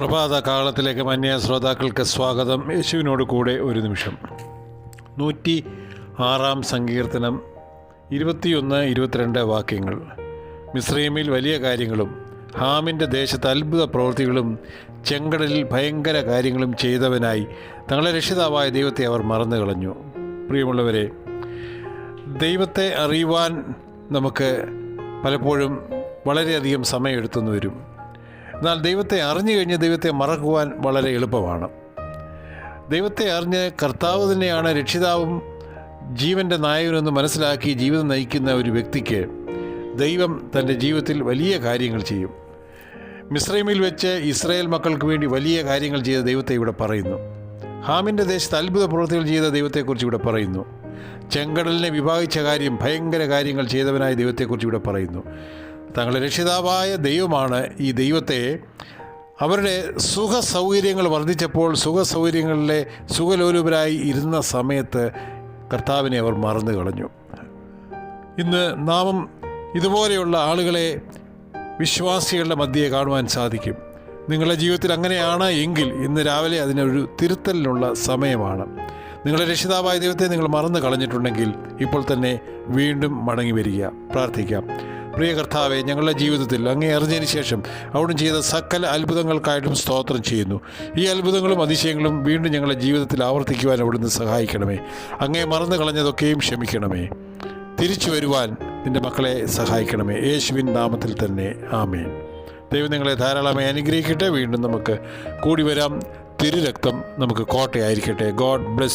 പ്രഭാത കാലത്തിലേക്ക് മന്യ ശ്രോതാക്കൾക്ക് സ്വാഗതം. യേശുവിനോട് കൂടെ ഒരു നിമിഷം. നൂറ്റി ആറാം സങ്കീർത്തനം ഇരുപത്തിയൊന്ന് ഇരുപത്തിരണ്ട് വാക്യങ്ങൾ. മിശ്രീമിൽ വലിയ കാര്യങ്ങളും ഹാമിന്റെ ദേശത്ത് അത്ഭുത പ്രവൃത്തികളും ചെങ്കടലിൽ ഭയങ്കര കാര്യങ്ങളും ചെയ്തവനായി തങ്ങളെ രക്ഷിതാവായ ദൈവത്തെ അവർ മറന്നു കളഞ്ഞു പ്രിയമുള്ളവരെ ദൈവത്തെ അറിയുവാൻ നമുക്ക് പലപ്പോഴും വളരെയധികം സമയമെടുത്തുനിന്ന് വരും. എന്നാൽ ദൈവത്തെ അറിഞ്ഞു കഴിഞ്ഞ് ദൈവത്തെ മറക്കുവാൻ വളരെ എളുപ്പമാണ്. ദൈവത്തെ അറിഞ്ഞ് കർത്താവ് തന്നെയാണ് രക്ഷിതാവും ജീവന്റെ നായകനെന്ന് മനസ്സിലാക്കി ജീവിതം നയിക്കുന്ന ഒരു വ്യക്തിക്ക് ദൈവം തന്റെ ജീവിതത്തിൽ വലിയ കാര്യങ്ങൾ ചെയ്യും. മിസ്രൈമിൽ വെച്ച് ഇസ്രായേൽ മക്കൾക്ക് വേണ്ടി വലിയ കാര്യങ്ങൾ ചെയ്ത ദൈവത്തെ ഇവിടെ പറയുന്നു. ഹാമിന്റെ ദേശത്ത് അത്ഭുത പ്രവൃത്തികൾ ചെയ്ത ദൈവത്തെക്കുറിച്ച് ഇവിടെ പറയുന്നു. ചെങ്കടലിനെ വിഭാഗിച്ച കാര്യം ഭയങ്കര കാര്യങ്ങൾ ചെയ്തവനായ ദൈവത്തെക്കുറിച്ച് ഇവിടെ പറയുന്നു. തങ്ങളുടെ രക്ഷിതാവായ ദൈവമാണ് ഈ ദൈവത്തെ. അവരുടെ സുഖ സൗകര്യങ്ങൾ വർദ്ധിച്ചപ്പോൾ സുഖ സൗകര്യങ്ങളിലെ സുഖലോലുപരായി ഇരുന്ന സമയത്ത് കർത്താവിനെ അവർ മറന്നു കളഞ്ഞു. ഇന്ന് നാമം ഇതുപോലെയുള്ള ആളുകളെ വിശ്വാസികളുടെ മധ്യയെ കാണുവാൻ സാധിക്കും. നിങ്ങളുടെ ജീവിതത്തിൽ അങ്ങനെയാണ് എങ്കിൽ ഇന്ന് രാവിലെ അതിനൊരു തിരുത്തലിനുള്ള സമയമാണ്. നിങ്ങളുടെ രക്ഷിതാവായ ദൈവത്തെ നിങ്ങൾ മറന്നു കളഞ്ഞിട്ടുണ്ടെങ്കിൽ ഇപ്പോൾ തന്നെ വീണ്ടും മടങ്ങി വരിക. പ്രാർത്ഥിക്കാം. പ്രിയ കർത്താവെ ഞങ്ങളുടെ ജീവിതത്തിൽ അങ്ങേ അറിഞ്ഞതിന് ശേഷം അവിടുന്ന് ചെയ്ത സകല അത്ഭുതങ്ങൾക്കായിട്ടും സ്തോത്രം ചെയ്യുന്നു. ഈ അത്ഭുതങ്ങളും അതിശയങ്ങളും വീണ്ടും ഞങ്ങളുടെ ജീവിതത്തിൽ ആവർത്തിക്കുവാൻ അവിടുന്ന് സഹായിക്കണമേ. അങ്ങേ മറന്നു കളഞ്ഞതൊക്കെയും ക്ഷമിക്കണമേ. തിരിച്ചു വരുവാൻ നിന്റെ മക്കളെ സഹായിക്കണമേ. യേശുവിൻ നാമത്തിൽ തന്നെ. ആമേൻ. ദൈവം നിങ്ങളെ ധാരാളമായി അനുഗ്രഹിക്കട്ടെ. വീണ്ടും നമുക്ക് കൂടി വരാം. തിരുരക്തം നമുക്ക് കോട്ടയായിരിക്കട്ടെ. God bless